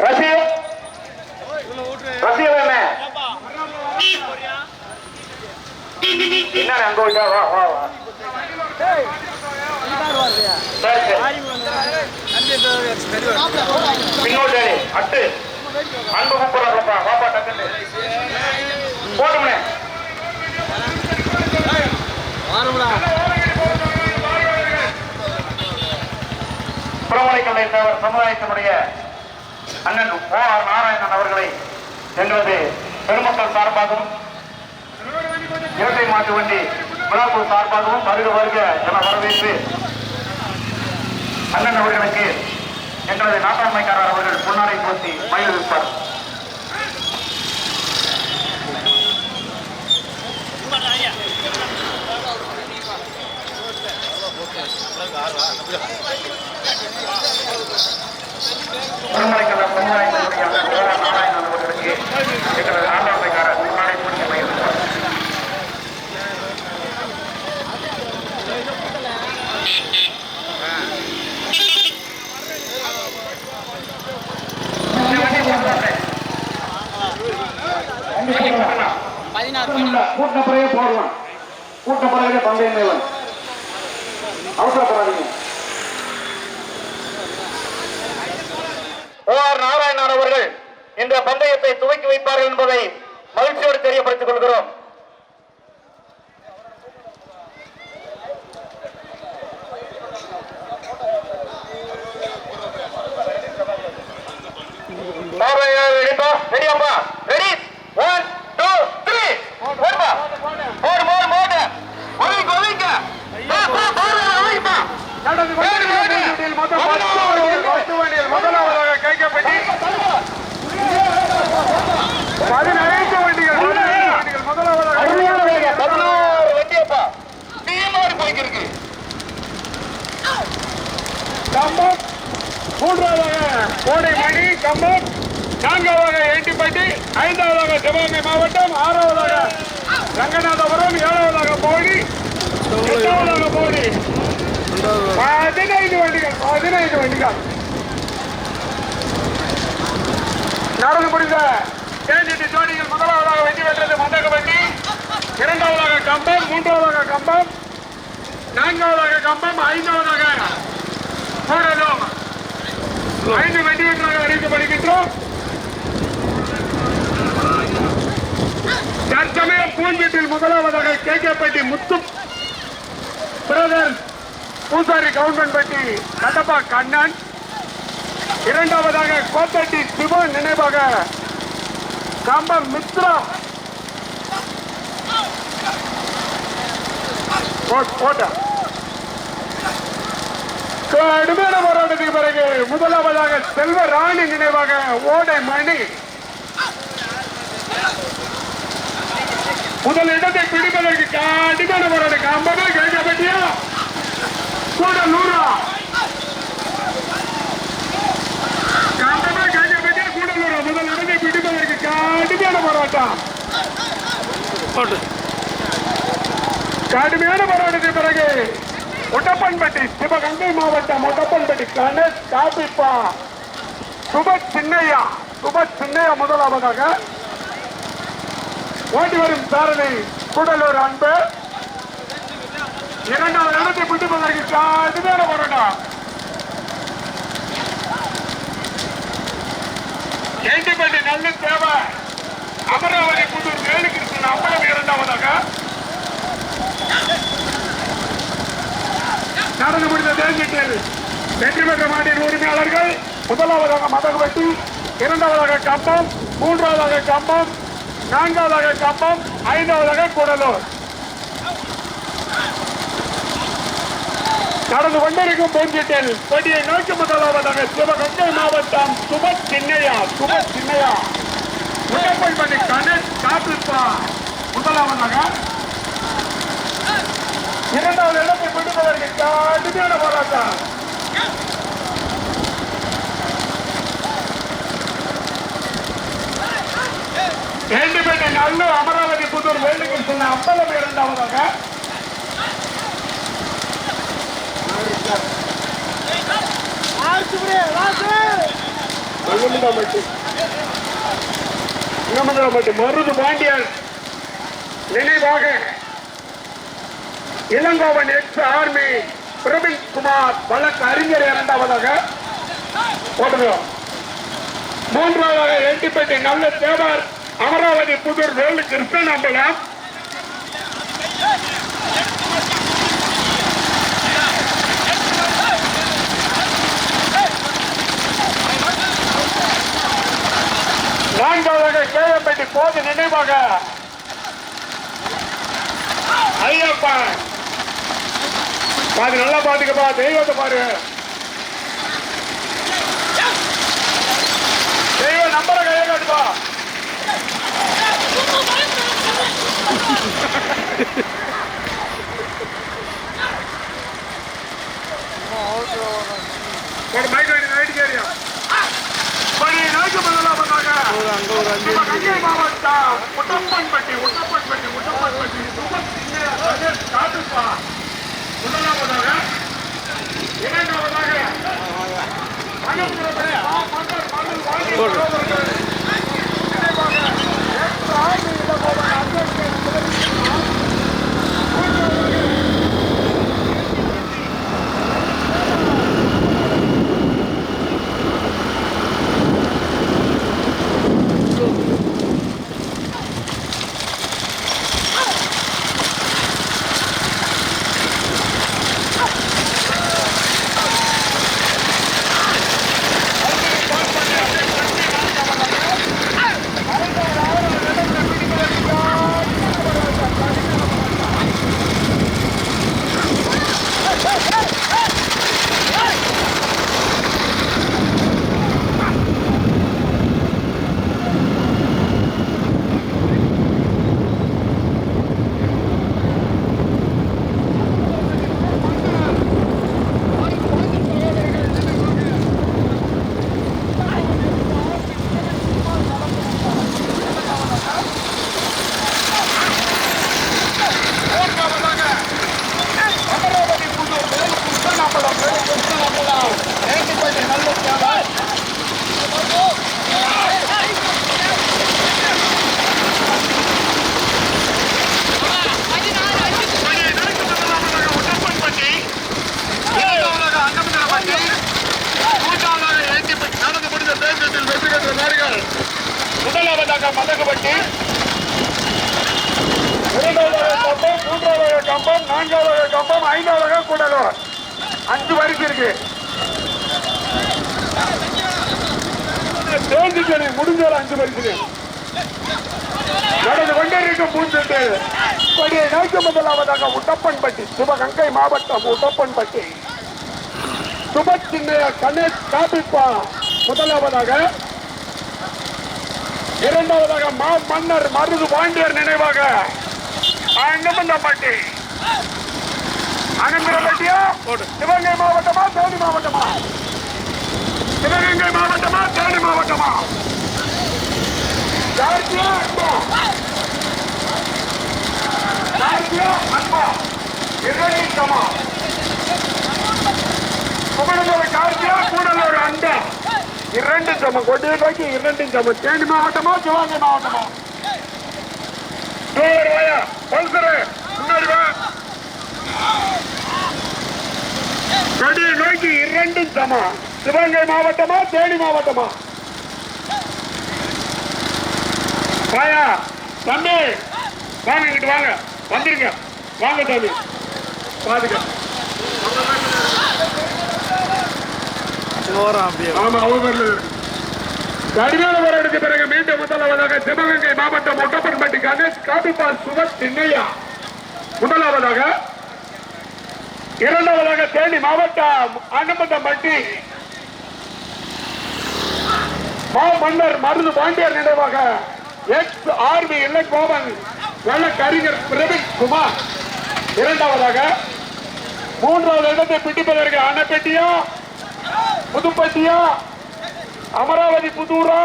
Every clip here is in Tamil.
ரசி ரசி வேணே என்ன அங்க விட்டா வா வா வா சரி சரி பின்னோட்டு அட்டு அன்பு கூப்பிடுறாப்பா வாப்பா டக்குன்னு போட்டுமே புறமலைக்கல்லை தேவர் சமுதாயத்தினுடைய அண்ணன் ஓ ஆர் நாராயணன் அவர்களை எங்களது பெருமக்கள் சார்பாகவும் இரட்டை மாட்டு வண்டி விழாக்குழு சார்பாகவும் வருக வருக என வரவேற்று அண்ணன் அவர்களுக்கு எங்களது நாட்டாண்மைக்காரர் அவர்கள் பொன்னாடை போட்டி மகிழ்விப்பார் திருமலைக்கல்ல சமுதாயத்தினுடைய அண்ணன் நாராயணன் அவர்களுக்கு எங்களது ரெடியாப்பா ரெடி ஒன் டூ த்ரீ போடுப்பா போடு போடு போடு. ஒதுங்க ஒதுங்க. முதலாவதாக கைக்கப்பட்டி பதினைந்து வண்டிகள் பதினைந்து வண்டிகள் முதலாவதாக அருமையான வேகம். பதினோரு வண்டியப்பா. தீமாறி போய்க்கிருக்கு. கம்பம் மூன்றாவதாக கோடை மணி கம்பம் ஐந்தாவதாக சிவகங்கை மாவட்டம் ஆறாவதாக ரங்கநாதபுரம் ஏழாவதாக போடி எட்டாவதாக போடி பதினைந்து வண்டிகள் பதினைந்து வண்டிகள். நடந்து முடிந்த தேனிட்டு ஜோடிகள் முதலாவதாக வெற்றி பெற்றது மண்டகப்பட்டி. இரண்டாவதாக கம்பம் மூன்றாவதாக கம்பம் நான்காவதாக கம்பம் ஐந்தாவதாக கூடலும் ஐந்து வெற்றிகளாக அறிவிக்கப்படுகின்றோம் தற்சமயம் பூஞ்சீட்டில் முதலாவதாக கேகேப்பட்டி முத்து பிரதர் பூசாரி கவுண்டன்பட்டி கடப்பா கண்ணன். இரண்டாவதாக கோத்தட்டி சிவன் நினைவாக கம்பம் மித்ரா. கடுமையான போராட்டத்துக்கு பிறகு முதலாவதாக செல்வ ராணி நினைவாக ஓடை மணி. முதல் இடத்தை பிடிப்பதற்கு கடுமையான போராட்டம் கம்பமே கேட்கப்பட்டியா கூட நூறா. கம்பமே கேட்கப்பட்டியா கூட நூறா. முதல் இடத்தை பிடிப்பதற்கு கடுமையான போராட்டம் கடுமையான போராட்டத்துக்கு பிறகு ஒட்டப்பன்பட்டி சிவகங்கை மாவட்டம் ஒட்டப்பன்பட்டி கணேஷ் காபிப்பா சுபத் சின்னையா சுபத் சின்னையா முதலாவதாக ஓட்டி வரும் சாரணை கூடலூர் அன்பு. இரண்டாவது இடத்தை பிடிப்பதற்கு கடுமையான போராட்டம். ஏண்டிப்பட்டி நல்ல தேவை. அமராவதி புதூர் வேலுகிருஷ்ணன் அம்பலம் இரண்டாவதாக. நடந்து முடிந்த தேர்தலில் வெற்றி பெற்ற மாட்டின் உரிமையாளர்கள் முதலாவதாக மதகுவட்டி இரண்டாவதாக கம்பம் மூன்றாவதாக கம்பம் நான்காவதாக கப்பம் ஐந்தாவதாக கூடலூர். நடந்து கொண்டிருக்கும் பூஞ்செட்டில் கொடியை நோக்கி முதலாவதாக சிவகங்கை மாவட்டம் சுப சின்னையா சுப சின்னையா முன்னப்பள்ளி கணேஷ் காப்பிப்பா முதலாவதாக இரண்டாவது இடத்தை பிடிப்பதற்கு கடுமையான போராட்டம். ஏண்டிப்பேட்டை நல்லூர் அமராவதி புதூர் வேலுகிருஷ்ணன் அம்பலம் இரண்டாவதாக. மருது பாண்டியன் நினைவாக இளங்கோவன் எக்ஸ் ஆர்மி பிரவீன் குமார் வழக்கு அறிஞர் இரண்டாவதாக போடுகிறோம் மூன்றாவதாக எட்டிப்பட்டி நல்ல தேவர் அமராவதி புதூர் ரோடு கிருஷ்ணன் அம்பலம். நான்காவதாக கேஎம்பட்டி போது நினைவாக ஐயப்பா. பாரு நல்லா பாத்துக்கப்பா தெய்வத்தை பாரு. தெய்வ நம்பரை கையை காட்டுப்பா. ஒரு மைக் வேணும் ரைட் கேரியா படி நாய்க்கு முதல்ல பண்ணாங்க. நம்ம கங்கை மாவட்டம் முட்டப்பன்பட்டி முட்டப்பன்பட்டி முட்டப்பன்பட்டி சுமத் காட்டுப்பா. முதலாவதாக இரண்டாவதாக அனுப்புறப்படி ஆ, மன்னர், மன்னர், வாழ்க்கை தேர்ந்துச்சனே முடிஞ்சாலும் அஞ்சு வரைக்கும் நடந்து கொண்டிருக்கும் பூஞ்செட்டு படியை நோக்கி முதலாவதாக உட்டப்பன்பட்டி சிவகங்கை மாவட்டம் உட்டப்பன்பட்டி சுப சின்னைய கணேஷ் காபிப்பா முதலாவதாக இரண்டாவதாக மா மன்னர் மருது பாண்டியர் நினைவாக அங்கமந்தப்பட்டி அனந்தரப்பட்டியா சிவகங்கை மாவட்டமா? தேனி மாவட்டமா? சிவகங்கை மாவட்டமா தேனி மாவட்டமா? யாருக்கியா அன்பா. யாருக்கியா அன்பா. இரணிக்கமா குமணலூர் கார்த்தியா கூடலூர் அண்டா இரண்டு சமம். கொடியை நோக்கி இரண்டு சமம். தேனி மாவட்டமா சிவகங்கை மாவட்டமா? முன்னாடி நோக்கி இரண்டும் சமம். சிவகங்கை மாவட்டமா தேனி மாவட்டமா? வாயா தம்பி வாங்க இங்கிட்டு வாங்க. வந்துருங்க. வாங்க தம்பி. பாத்துக்க ஆமா அவங்க கடுமையான போராட்டத்துக்கு பிறகு மீண்டும் முதலாவதாக சிவகங்கை மாவட்டம் ஒட்டப்பன்பட்டி கணேஷ் காபிபால் சுகர் சின்னையா. முதலாவதாக இரண்டாவதாக தேனி மாவட்டம் அனுமந்தம்பட்டி மாமன்னர் மருது பாண்டியர் நினைவாக எக்ஸ் ஆர்மி இலக்கோவன் வழக்கறிஞர் பிரவீன் குமார். இரண்டாவதாக மூன்றாவது இடத்தை பிடிப்பதற்கு அணப்பெட்டியா புதுப்பட்டியா அமராவதி புதூரா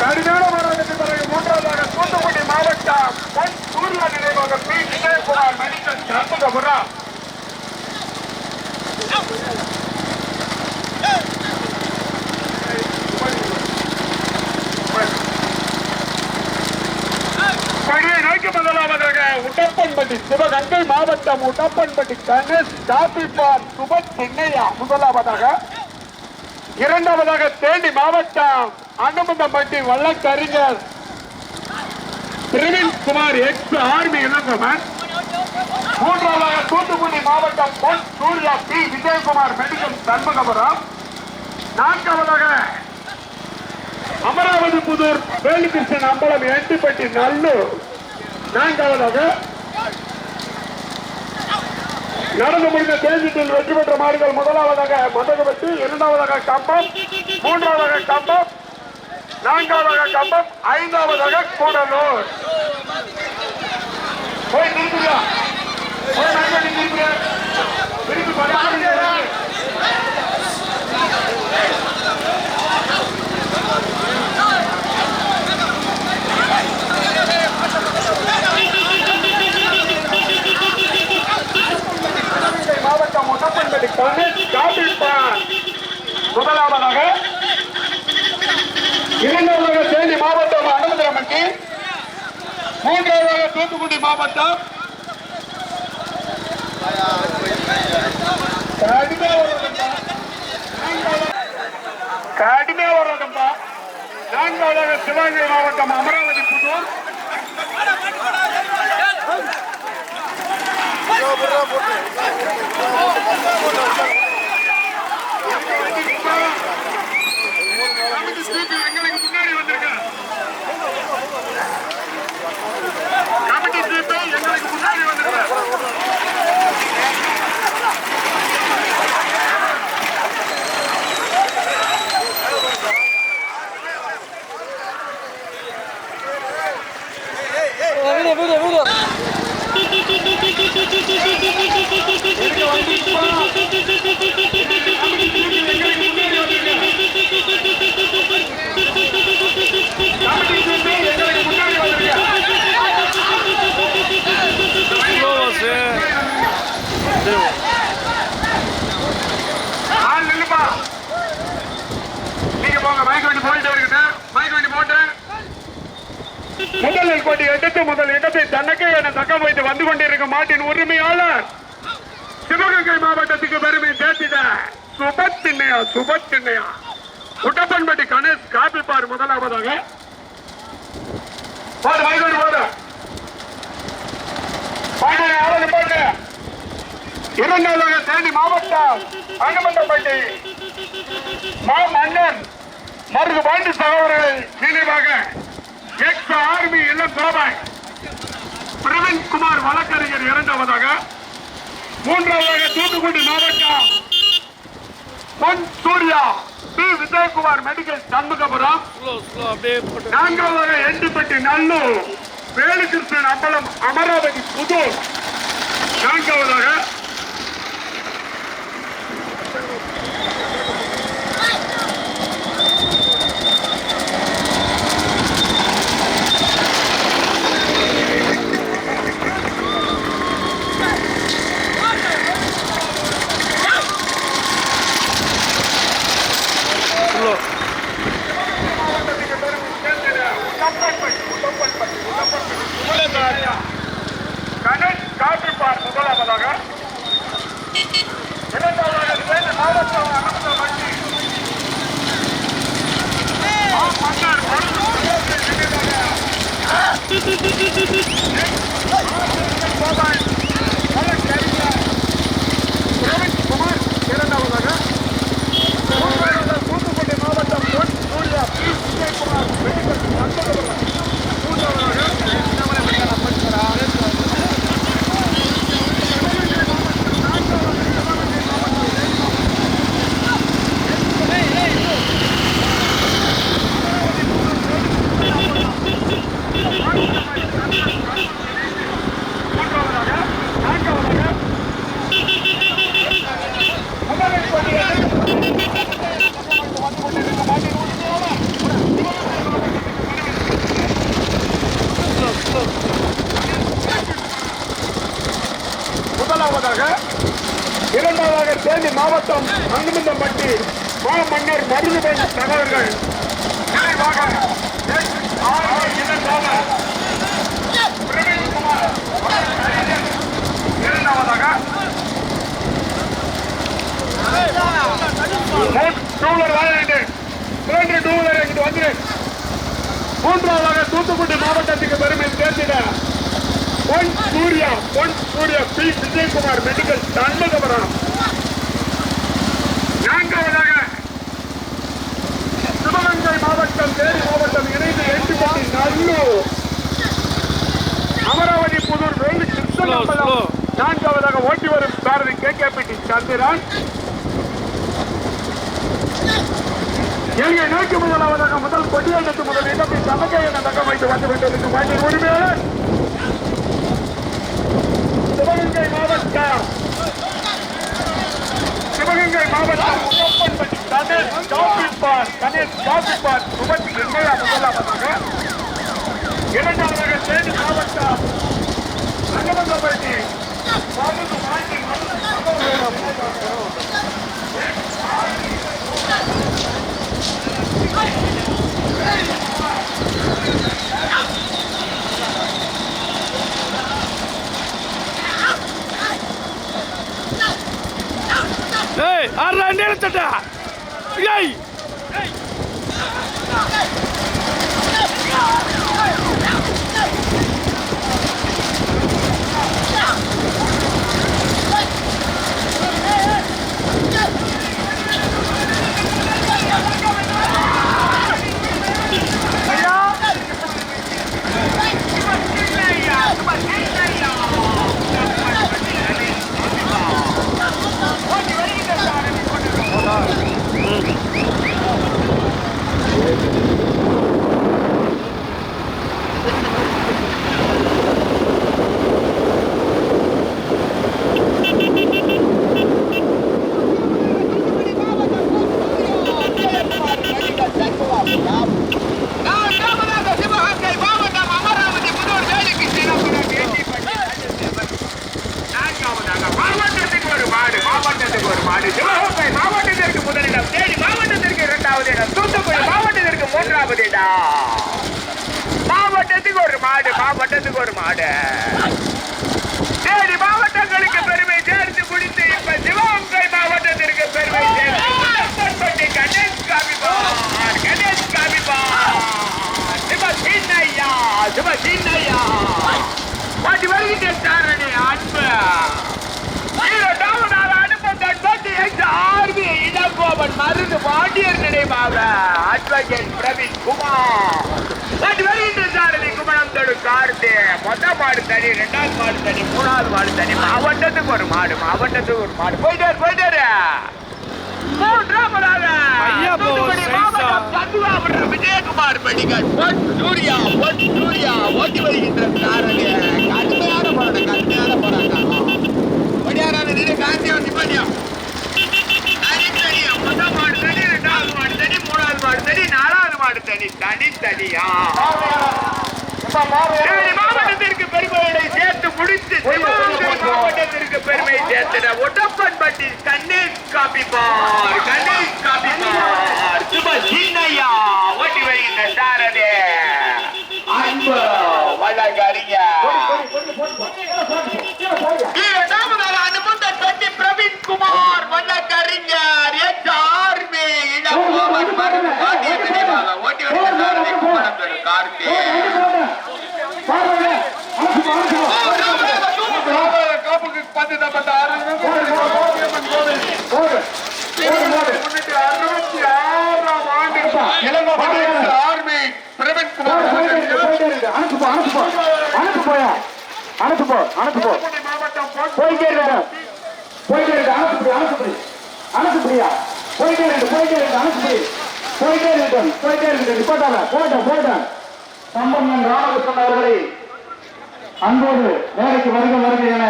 கடுமையான மாநகரத்தில் பிறகு மூன்றாவதாக தூத்துக்குடி மாவட்டம் பொன் சூர்யா நினைவாக பி. விஜயகுமார் மணிகன் கற்பகபுரம் உடப்பன்பட்டி சிவகங்கை மாவட்டம் உடப்பன்பட்டி கணேஷ் காப்பிப்பார் சுபத் சின்னையா முதலாவதாக. இரண்டாவதாக தேனி மாவட்டம் அனுமந்தம்பட்டி வழக்கறிஞர் பிரவீன் குமார் எக்ஸ் ஆர்மி இளங்கோவன். மூன்றாவதாக தூத்துக்குடி மாவட்டம் பொன் சூர்யா பி. விஜயகுமார் மெடிக்கல் சண்முகபுரம். நான்காவதாக அமராவதி புதூர் வேலுகிருஷ்ணன் அம்பலம் எட்டுப்பட்டி நல்லூர். நான்காவதாக நடந்து முடிந்த தேர்தலில் வெற்றி பெற்ற மாடுகள் முதலாவதாக மதகப்பட்டி இரண்டாவதாக கம்பம் மூன்றாவதாக கம்பம் நான்காவதாக கம்பம் ஐந்தாவதாக கூடலூர். போய் திருப்பியா முதலாவதாக இரண்டாவதாக தேனி மாவட்டம் அனந்தரமட்டி மூன்றாவதாக தூத்துக்குடி மாவட்டம் கடுமையா வருவதும்பா. நான்காவதாக சிவகங்கை மாவட்டம் அமராவதி புதூர் வண்டி போட்டு முதலில் கொண்டு எடுத்து முதல் இடத்தை தனக்கே என தக்க வைத்து வந்து கொண்டிருக்கும் மாட்டின் உரிமையாளர். சிவகங்கை மாவட்டத்துக்கு பெருமை சேர்த்திட சுபத் சின்னையா சுபத் சின்னையா. குட்டப்பன்பட்டி கணேஷ் காப்பிப்பார் முதலாவதாக. போடு மைக் போடு. இரண்டாவதாக தேனி மாவட்டம் அங்கமண்டப்பட்டி மா மன்னன் மருது பாண்டி சகோதரர்கள் நினைவாக எக்ஸ் ஆர்மி இளம் கோபாய் பிரவீன் குமார் வழக்கறிஞர் இரண்டாவதாக. மூன்றாவதாக தூத்துக்குடி மாவட்டம் பொன் சூர்யா பி. விஜயகுமார் மெடிக்கல் சண்முகபுரம். நான்காவதாக எண்டிப்பட்டி நல்லூர். வேலுகிருஷ்ணன் அம்பலம் அமராவதி புதூர். நான்காவதாக ஸ்லோ கணேஷ் காற்றுப்பார் முதலாவதாக இரண்டாவதாக சேலம் மாவட்டம் அனந்தமட்டி. ஆ, மன்னார் மருது கோபால் வழக்கறிஞர் பிரவீன் குமார் இரண்டாவதாக மூன்றாவதாக தூத்துக்குடி மாவட்டம் பொன் சூர்யா பி விஜயகுமார் மெடிக்கல் சண்முகபுரம் மூன்றாவதாக தேனி மாவட்டம் அங்குமந்தம்பட்டி மாமன்னர் மருதுபன் தகவல்கள் நிறைவாக இரண்டாவதாக. இரண்டு டூலர் வந்து மூன்றாவதாக தூத்துக்குடி மாவட்டத்துக்கு பெருமை சேர்த்திட பொன் சூர்யா பொன் சூர்யா பி. விஜயகுமார் மெடிக்கல் சண்முகபுரம் நான்காவதாக சிவகங்கை மாவட்டம் தேனி மாவட்டம் இணைந்து எட்டுப்பட்டி நல்லூர். அமராவதி புதூர் வேலு கிருஷ்ணம்பலம் நான்காவதாக ஓட்டி வரும் சாரதி K. K. P. T. Chandran. எங்கே நோக்கி முதலாவதாக முதல் கொடியேற்றத்து முதல் இடத்தில் சமக்கையை என வைத்து வந்து கொண்டிருக்கும் வண்டியின் உரிமையாளர் சிவகங்கை மாவட்டம். சிவகங்கை மாவட்டம் முகப்பன்பட்டி கணேஷ் காபிப்பார் கணேஷ் காபிப்பார் சுபத்தி எண்மையா முதலாவதாக. இரண்டாவதாக தேனி んだイエ மூன்றாவது மாவட்டத்துக்கு ஒரு மாடு மாவட்டத்துக்கு ஒரு மாடு. தேனி மாவட்டங்களுக்கு பெருமை சேர்த்து குடித்து இப்ப சிவகங்கை மாவட்டத்திற்கு பெருமை சேர்த்து கணேஷ் காமிபார் கணேஷ் காமிபார் சிவ சின்னையா சிவ சின்னையா. பாட்டி வருகின்ற சாரணி அன்பு. இரண்டாவது நாள் அனுப்பத்தன் பற்றி எங்க ஆர்மி இளங்கோவன் மருந்து பாண்டியர் நினைவாக அட்வகேட் பிரவீன் குமார். வருகின்ற சாரணி குமணம் தொடு கார்த்து. மொத்த மாடு தனி ரெண்டாவது மாடு தனி மூணாவது மாடு தனி. மாவட்டத்துக்கு ஒரு மாடு மாவட்டத்துக்கு ஒரு மாடு. போயிட்டாரு போயிட்டாரு விஜயகுமார் பொன் சூர்யா சூர்யா ஓட்டி வருகின்ற சாரதி. கடுமையான போராட்டம் கடுமையான போராட்டம். படியாரான நின்று காந்தியா நிப்படியா தனித்தனியா முதல் மாடு தனி ரெண்டாவது மாடு தனி மூணாவது மாடு தனி நாலாவது மாடு தனி தனி தனியா மாவட்டத்திற்கு பெருமையை சேர்த்து முடித்து மாவட்டத்திற்கு பெருமை சேர்த்து ஒட்டப்பன்பட்டி கண்ணீர் காப்பி பார் கண்ணீர் காப்பி பார் சுப சின்னையா ஓட்டி வருகின்ற சாரதே அன்பு வழங்கறிய இரண்டாவதாக அனுமந்த தொட்டி பிரவீன் குமார் வழக்கறிஞர் எச் ஆர்மி பாண்டிய நினைவாக ஓட்டி வருகின்ற சாரதி குமாரத்தன் கார்த்தி காப்புக்கு பந்து தப்பட்ட முன்னூத்தி அறுபத்தி ஆறாம் ஆண்டு ஆர்மி பிரவீன் குமார் அனுப்பு அனுப்பு அனுப்பு போயா அனுப்பு போ அனுப்பு போ மாவட்டம் போயிட்டே இருக்கு அனுப்புடி அனுப்புடி அனுப்புடியா போயிட்டே இருக்கு போயிட்டே இருக்கு அனுப்பி போயிட்டே இருக்கட்டும் போயிட்டே இருக்கட்டும். போட்டாங்க போட்டோம் போட்டோம் சம்பந்தன் ராமகிருஷ்ணன் அவர்களை அன்போடு வேலைக்கு வருக வருக என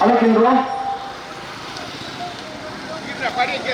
அழைக்கின்றோம். படிக்க